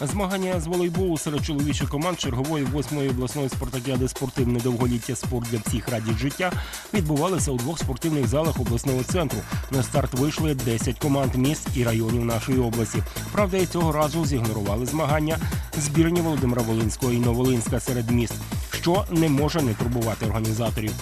Змагання з волейболу серед чоловічих команд чергової восьмої обласної спартакіади спортивне довголіття спорт для всіх радість життя відбувалися у двох спортивних залах обласного центру. На старт вийшли 10 команд міст і районів нашої області. Правда, і цього разу зігнорували змагання збірні Володимира Волинського і Новолинська серед міст, що не може не турбувати організаторів.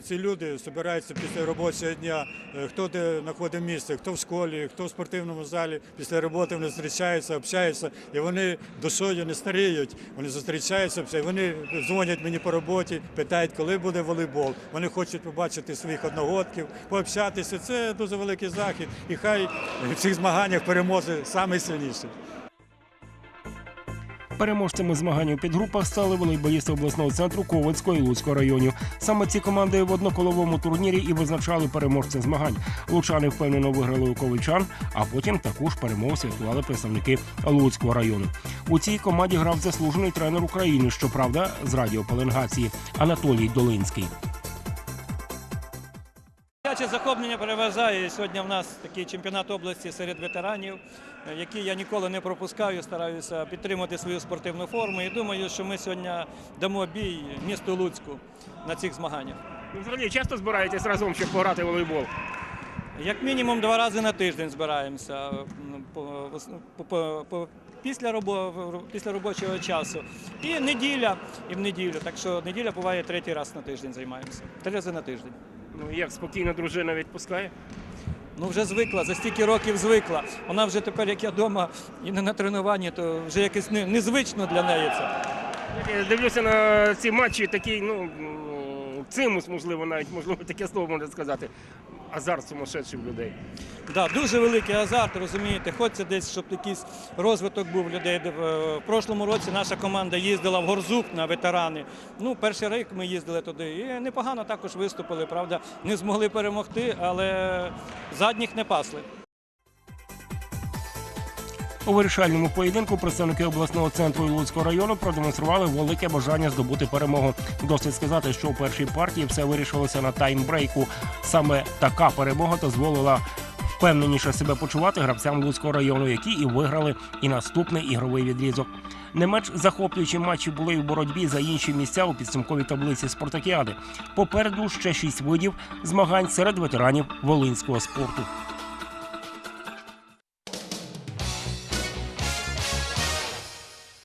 Ці люди збираються після робочого дня, е, хто де знаходить місце, хто в школі, хто в спортивному залі. Після роботи вони зустрічаються, общаються, і вони душою не старіють. Вони зустрічаються, вони дзвонять мені по роботі, питають, коли буде волейбол. Вони хочуть побачити своїх одногодків, пообщатися. Це дуже великий захід. І хай в цих змаганнях переможе найсильніший. Переможцями змагань у підгрупах стали волейболісти обласного центру Ковальського і Луцького районів. Саме ці команди в одноколовому турнірі і визначали переможця змагань. Лучани впевнено виграли у ковальчан, а потім таку ж перемогу святкували представники Луцького району. У цій команді грав заслужений тренер України, щоправда, з радіопеленгації Анатолій Долинський. Дитяче захоплення переважає. І Сьогодні в нас такий чемпіонат області серед ветеранів, який я ніколи не пропускаю, стараюся підтримати свою спортивну форму. І думаю, що ми сьогодні дамо бій місту Луцьку на цих змаганнях. Ви взагалі часто збираєтесь разом, щоб пограти в волейбол? Як мінімум два рази на тиждень збираємося після, робо, після робочого часу. І неділя, і в неділю. Так що неділя буває третій раз на тиждень займаємося. Три рази на тиждень. Ну як спокійно дружина відпускає? Ну вже звикла, за стільки років звикла. Вона вже тепер, як я вдома і не на тренуванні, то вже якось незвично для неї це. Я дивлюся на ці матчі, такий, ну, цимус, можливо, навіть, можливо, таке слово можна сказати. Азарт сумасшедший в людей. Да, дуже великий азарт, розумієте. Хочеться десь, щоб якийсь розвиток був людей. Е, В прошлому році наша команда їздила в Горзук на ветерани. Ну, перший рік ми їздили туди. І непогано також виступили, правда, не змогли перемогти, але задніх не пасли. У вирішальному поєдинку представники обласного центру і Луцького району продемонстрували велике бажання здобути перемогу. Досить сказати, що у першій партії все вирішилося на таймбрейку. Саме така перемога дозволила впевненіше себе почувати гравцям Луцького району, які і виграли і наступний ігровий відрізок. Не менш захоплюючі матчі були й у боротьбі за інші місця у підсумковій таблиці спартакіади. Попереду ще шість видів змагань серед ветеранів волинського спорту.